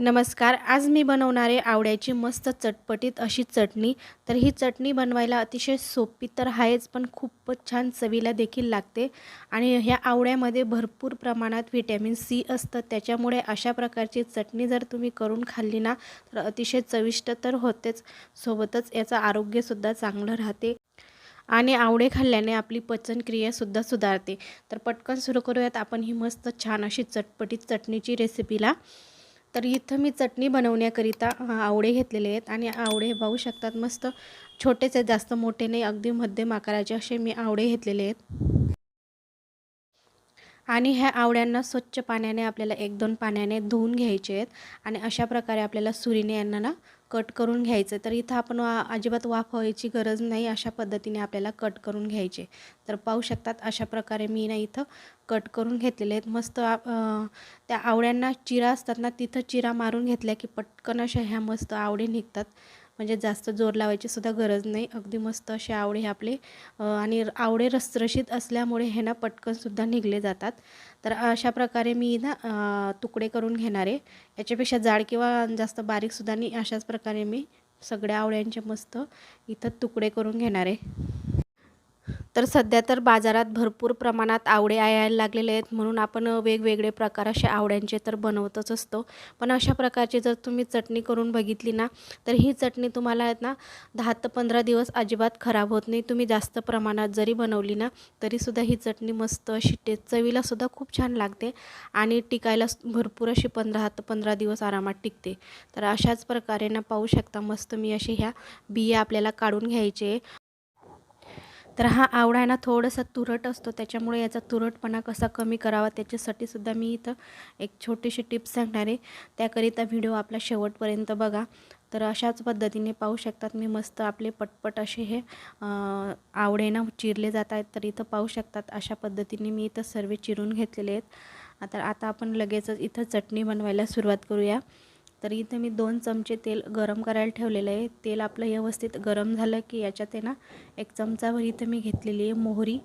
नमस्कार आज मी बनवणारे आवड्याची मस्त चटपटीत अशी चटणी. तर ही चटणी बनवायला अतिशय सोपी तर आहेच पण खूपच छान चवीला देखील लागते. आणि ह्या आवळ्यामध्ये भरपूर प्रमाणात व्हिटॅमिन सी असतं. त्याच्यामुळे अशा प्रकारची चटणी जर तुम्ही करून खाल्ली ना तर अतिशय चविष्ट तर होतेच. सोबतच याचं आरोग्यसुद्धा चांगलं राहते. आणि आवळे खाल्ल्याने आपली पचनक्रियासुद्धा सुधारते. तर पटकन सुरू करूयात आपण ही मस्त छान अशी चटपटीत चटणीची रेसिपीला तर इथं मी चटणी बनवण्याकरिता आवडे घेतलेले आहेत. आणि आवळे पाहू शकतात मस्त छोटेच आहेत जास्त मोठे नाही अगदी मध्यम आकाराचे असे मी आवडे घेतलेले आहेत. आणि ह्या आवड्यांना स्वच्छ पाण्याने आपल्याला एक दोन पाण्याने धुवून घ्यायचे आहेत. आणि अशा प्रकारे आपल्याला सुरीने यांना ना कट करून घ्यायचं. तर इथं आपण वा अजिबात वाफ व्हायची गरज नाही अशा पद्धतीने आपल्याला कट करून घ्यायचे. तर पाहू शकतात अशा प्रकारे मी ना इथं कट करून घेतलेले आहेत. मस्त त्या आवड्यांना चिरा असतात ना तिथं चिरा मारून घेतल्या की पटकन अशा ह्या मस्त आवडे निघतात. म्हणजे जास्त जोर लावायची सुद्धा गरज नाही. अगदी मस्त असे आवडे आपले आणि आवडे रसरशीत असल्यामुळे हे ना पटकनसुद्धा निघले जातात. तर अशा प्रकारे मी ना तुकडे करून घेणारे याच्यापेक्षा जाड किंवा जास्त बारीकसुद्धा नाही अशाच प्रकारे मी सगळ्या आवळ्यांचे मस्त इथं तुकडे करून घेणार आहे. तर सध्या तर बाजारात भरपूर प्रमाणात आवडे यायला लागलेले आहेत. म्हणून आपण वेगवेगळे प्रकार असे आवड्यांचे तर बनवतच असतो. पण अशा प्रकारची जर तुम्ही चटणी करून बघितली ना तर ही चटणी तुम्हाला आहेत ना दहा ते पंधरा दिवस अजिबात खराब होत नाही. तुम्ही जास्त प्रमाणात जरी बनवली ना तरीसुद्धा ही चटणी मस्त अशी टेस्ट चवीलासुद्धा खूप छान लागते आणि टिकायला भरपूर अशी पंधरा ते पंधरा दिवस आरामात टिकते. तर अशाच प्रकारे ना पाहू शकता मस्त मी अशी ह्या बिया आपल्याला काढून घ्यायचे. तर हा आवडा आहे ना थोडंसं तुरट असतो. त्याच्यामुळे याचा तुरटपणा कसा कमी करावा त्याच्यासाठी सुद्धा मी इथं एक छोटीशी टिप्स सांगणार आहे. त्याकरिता व्हिडिओ आपला शेवटपर्यंत बघा. तर अशाच पद्धतीने पाहू शकतात मी मस्त आपले पटपट असे हे आवडे ना चिरले जात आहेत. तर इथं पाहू शकतात अशा पद्धतीने मी इथं सर्व चिरून घेतलेले आहेत. आता आता आपण लगेचच इथं चटणी बनवायला सुरुवात करूया. तर इथं मी दोन चमचे तेल गरम करायला ठेवलेलं आहे. तेल आपलं व्यवस्थित गरम झालं की याच्यात आहे ना एक चमचावर इथं मी घेतलेली आहे मोहरी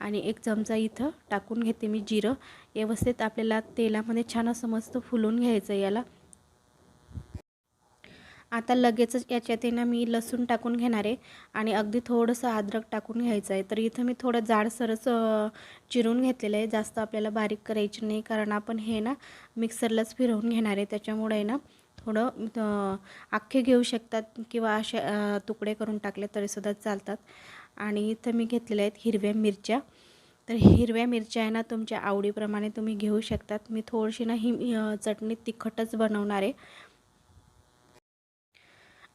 आणि एक चमचा इथं टाकून घेते मी जिरं. व्यवस्थित आपल्याला तेलामध्ये छान असं मस्त फुलून घ्यायचं याला. आता लगेचच याच्यात ना मी लसूण टाकून घेणार आहे आणि अगदी थोडंसं अद्रक टाकून घ्यायचं आहे. तर इथं मी थोडं जाडसरच चिरून घेतलेलं आहे. जास्त आपल्याला बारीक करायची नाही कारण आपण हे ना मिक्सरलाच फिरवून घेणार आहे. त्याच्यामुळे ना थोडं अख्खे घेऊ शकतात किंवा असे तुकडे करून टाकले तरीसुद्धा चालतात. आणि इथं मी घेतलेल्या आहेत हिरव्या मिरच्या. तर हिरव्या मिरच्या आहे ना तुमच्या आवडीप्रमाणे तुम्ही घेऊ शकतात. मी थोडीशी ना ही चटणी तिखटच बनवणार आहे.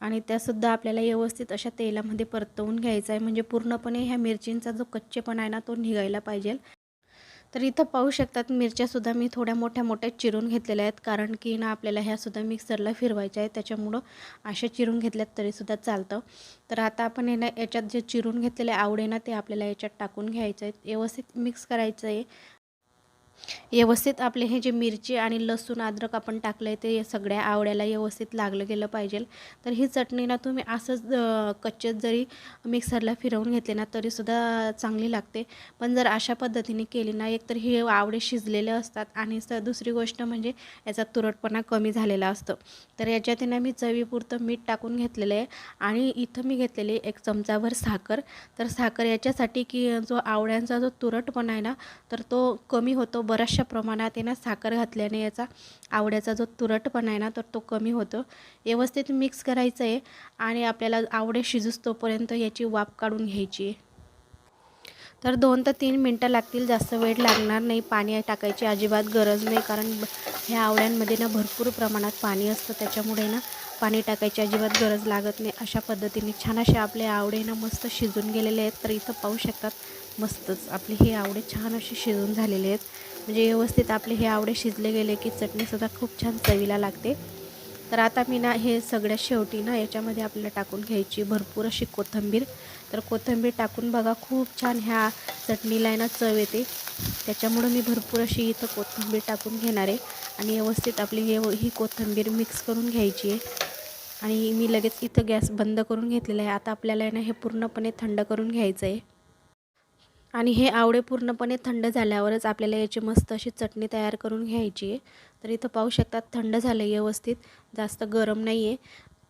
आणि त्यासुद्धा आपल्याला व्यवस्थित अशा तेलामध्ये परतवून घ्यायचं आहे. म्हणजे पूर्णपणे ह्या मिरचींचा जो कच्चेपणा आहे ना तो निघायला पाहिजे. तर इथं पाहू शकतात मिरच्यासुद्धा मी थोड्या मोठ्या मोठ्या चिरून घेतलेल्या आहेत. कारण की ना आपल्याला ह्यासुद्धा मिक्सरला फिरवायच्या आहेत. त्याच्यामुळं अशा चिरून घेतल्यात तरीसुद्धा चालतं. तर आता आपण ना याच्यात जे चिरून घेतलेले आवडे ना ते आपल्याला याच्यात टाकून घ्यायचं आहे व्यवस्थित मिक्स करायचं आहे व्यवस्थित आपले हे जे मिरची आणि लसूण अद्रक आपण टाकलं आहे ते सगळ्या आवड्याला व्यवस्थित लागलं गेलं पाहिजे. तर ही चटणी ना तुम्ही असंच कच्चेच जरी मिक्सरला फिरवून घेतले ना तरीसुद्धा चांगली लागते. पण जर अशा पद्धतीने केली ना एकतर हे आवडे शिजलेले असतात आणि स दुसरी गोष्ट म्हणजे याचा तुरटपणा कमी झालेला असतो. तर याच्यात ना मी चवीपुरतं मीठ टाकून घेतलेलं आहे आणि इथं मी घेतलेली एक चमचाभर साखर. तर साखर याच्यासाठी की जो आवड्यांचा जो तुरटपणा आहे ना तर तो कमी होतो. बऱ्याचशा प्रमाणात आहे ना साखर घातल्याने याचा आवड्याचा जो तुरटपणा आहे ना तर तो कमी होतो. व्यवस्थित मिक्स करायचं आहे आणि आपल्याला आवडे शिजूस तोपर्यंत याची वाफ काढून घ्यायची आहे. तर दोन ते तीन मिनटं लागतील जास्त वेळ लागणार नाही. पाणी टाकायची अजिबात गरज नाही कारण ह्या आवड्यांमध्ये ना भरपूर प्रमाणात पाणी असतं. त्याच्यामुळे ना पाणी टाकायची अजिबात गरज लागत नाही. अशा पद्धतीने छान असे आपले आवडे ना मस्त शिजून गेलेले आहेत. तर इथं पाहू शकतात मस्तच आपले हे आवडे छान असे शिजून झालेले आहेत. म्हणजे व्यवस्थित आपले हे आवडे शिजले गेले की चटणीसुद्धा खूप छान चवीला लागते. तर आता मी ना हे सगळ्यात शेवटी ना याच्यामध्ये आपल्याला टाकून घ्यायची भरपूर अशी कोथिंबीर. तर कोथिंबीर टाकून बघा खूप छान ह्या चटणीला ना चव येते. त्याच्यामुळं मी भरपूर अशी इथं कोथिंबीर टाकून घेणार आहे. आणि व्यवस्थित आपली हे ही कोथिंबीर मिक्स करून घ्यायची आहे. आणि मी लगेच इथं गॅस बंद करून घेतलेला आहे. आता आपल्याला आहे ना हे पूर्णपणे थंड करून घ्यायचं आहे आणि हे आवडे पूर्णपणे थंड झाल्यावरच आपल्याला याची मस्त अशी चटणी तयार करून घ्यायची आहे. तर इथं पाहू शकतात थंड झालं आहे व्यवस्थित. जास्त गरम नाही आहे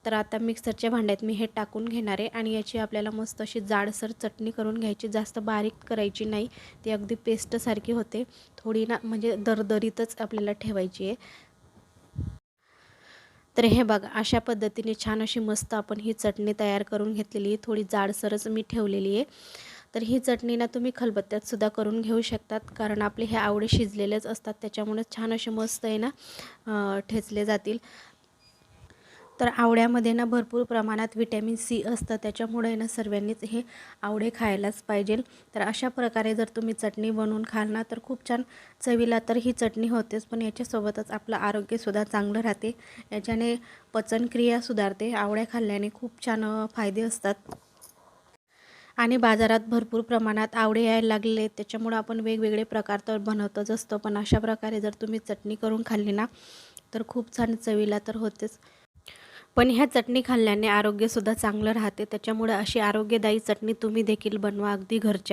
तर आता मिक्सरच्या भांड्यात मी हे टाकून घेणार आहे आणि याची आपल्याला मस्त अशी जाडसर चटणी करून घ्यायची. जास्त बारीक करायची नाही. ती अगदी पेस्टसारखी होते. थोडी ना म्हणजे दरदरीतच आपल्याला ठेवायची आहे. तर हे बघा अशा पद्धतीने छान अशी मस्त आपण ही चटणी तयार करून घेतलेली आहे. थोडी जाडसरच मी ठेवलेली आहे. तर ही चटणी ना तुम्ही खलबत्त्यात सुद्धा करून घेऊ शकतात कारण आपले हे आवडे शिजलेलेच असतात त्याच्यामुळे छान असे मस्त आहे ना ठेचले जातील. तर आवड्यामध्ये ना भरपूर प्रमाणात विटॅमिन सी असतं. त्याच्यामुळे ना सर्वांनीच हे आवडे खायलाच पाहिजे. तर अशा प्रकारे जर तुम्ही चटणी बनवून खाल ना तर खूप छान चवीला तर ही चटणी होतेच पण याच्यासोबतच आपलं आरोग्यसुद्धा चांगलं राहते. याच्याने पचनक्रिया सुधारते. आवड्या खाल्ल्याने खूप छान फायदे असतात. आणि बाजारात भरपूर प्रमाणात आवडे यायला लागले. त्याच्यामुळं आपण वेगवेगळे प्रकार तर बनवतच असतो पण अशा प्रकारे जर तुम्ही चटणी करून खाल्ली ना तर खूप छान चवीला तर होतेच. पण ह्या चटणी खाल्ल्याने आरोग्यसुद्धा चांगलं राहते. त्याच्यामुळे अशी आरोग्यदायी चटणी तुम्ही देखील बनवा अगदी घरच्या